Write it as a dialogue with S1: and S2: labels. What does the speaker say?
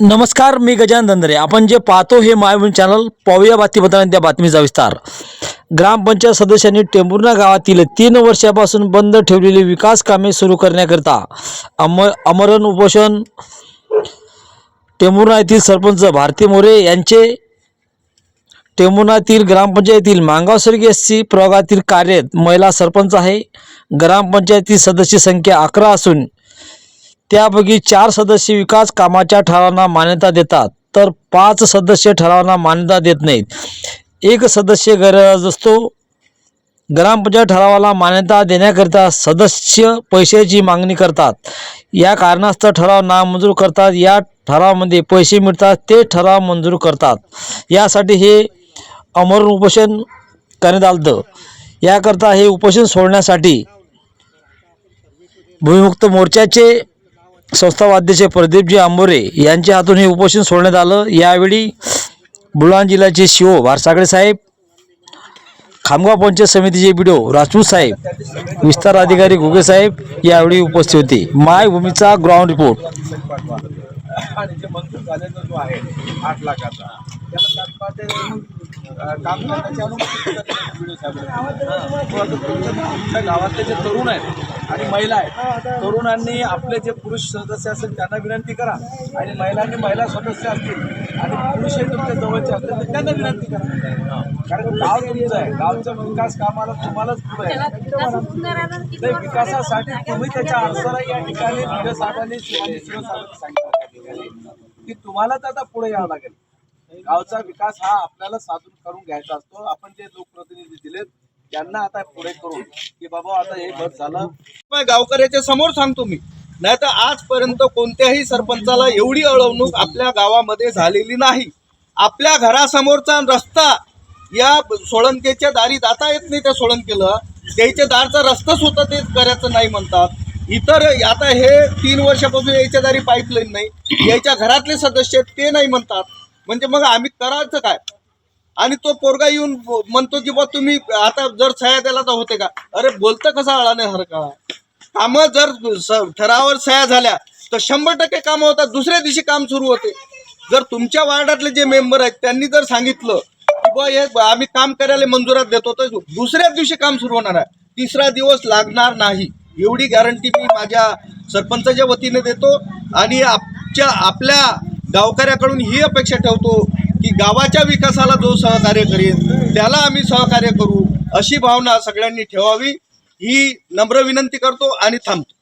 S1: नमस्कार मी गजानन दंदरे आपण जे पाहतो हे मायभूमी चॅनल पाहूया बातमीपत्राने त्या बातमीचा विस्तार. ग्रामपंचायत सदस्यांनी टेंभुर्णा गावातील तीन वर्षापासून बंद ठेवलेली विकास कामे सुरू करण्याकरिता अम अमरण उपोषण टेंभुर्णा येथील सरपंच भारती मोरे यांचे टेंभुर्णातील ग्रामपंचायतीतील मांगावसर्गी एस सी प्रभागातील कार्यरत महिला सरपंच आहे. ग्रामपंचायती सदस्य संख्या अकरा असून त्यापैकी चार सदस्य विकास कामाच्या ठरावांना मान्यता देतात तर पाच सदस्य ठरावांना मान्यता देत नाहीत. एक सदस्य गरज असतो. ग्रामपंचायत ठरावाला मान्यता देण्याकरिता सदस्य पैशाची मागणी करतात. या कारणास्तव ठराव नामंजूर करतात. या ठरावामध्ये पैसे मिळतात ते ठराव मंजूर करतात. यासाठी हे अमरण उपोषण करण्यात आलं याकरता हे उपोषण सोडण्यासाठी भूमिमुक्त मोर्चाचे संस्थापक प्रदीपजी आंबोरे यांच्या हातून हे उपोषण सोडण्यात आलं. यावेळी बुलढाणा जिल्ह्याचे शिओ भारसागडे साहेब खामगाव पंचायत समितीचे बिडो राजपूत साहेब विस्तार अधिकारी घुगे साहेब यावेळी उपस्थित होते. मायभूमीचा ग्राउंड रिपोर्ट.
S2: गावातले जे तरुण आहेत आणि महिला आहेत. तरुणांनी आपले जे पुरुष सदस्य असेल त्यांना विनंती करा आणि महिलांनी महिला सदस्य असतील आणि पुरुषही तुमच्या जवळचे असतील तर त्यांना विनंती करा. कारण गाव तुमचं आहे. गावच्या विकास कामाला तुम्हालाच पुढे आहे. ते विकासासाठी तुम्ही त्याच्या अडचणी या ठिकाणी मुंडे साहेबांनी शिवाजी शिवसाहेबांनी सांगितलं त्या ठिकाणी की तुम्हालाच आता पुढे यावं लागेल. गावचा विकास हा आपल्याला साधून करून घ्यायचा असतो. आपण जे लोकप्रतिनिधी दिलेत त्यांना आता पुढे करून की बाबा आता हे बस झालं. गावकऱ्याच्या समोर सांगतो मी. नाही तर आजपर्यंत कोणत्याही सरपंचाला एवढी अळवणूक आपल्या गावामध्ये झालेली नाही. आपल्या घरासमोरचा रस्ता या सोळंकेच्या दारी जाता येत नाही त्या सोळंकेला. त्याच्या दारचा रस्ता सुद्धा ते करायचं नाही म्हणतात. इतर आता हे तीन वर्षापासून यायच्या दारी पाईपलाईन नाही. याच्या घरातले सदस्य आहेत, ते नाही म्हणतात. म्हणजे मग आम्ही करायचं काय? आणि तो पोरगा येऊन म्हणतो की बा तुम्ही आता जर सह्या द्याला तर होते का? अरे बोलतं कसा अळाने हर काळा? कामं जर स- ठरावावर सह्या झाल्या तर शंभर टक्के कामं होतात. दुसऱ्या दिवशी काम सुरू होते. जर तुमच्या वार्डातले जे मेंबर आहेत त्यांनी जर सांगितलं की बा हे आम्ही काम करायला मंजुरात देतो तर दुसऱ्याच दिवशी काम सुरू होणार आहे. तिसरा दिवस लागणार नाही. एवढी गॅरंटी मी माझ्या सरपंचाच्या वतीने देतो आणि आपच्या आपल्या गावकऱ्याकडून ही अपेक्षा ठेवतो की गावाच्या विकासाला जो सहकार्य करेल त्याला आम्ही सहकार्य करू अशी भावना सगळ्यांनी ठेवावी. ही नम्र विनंती करतो आणि थांबतो.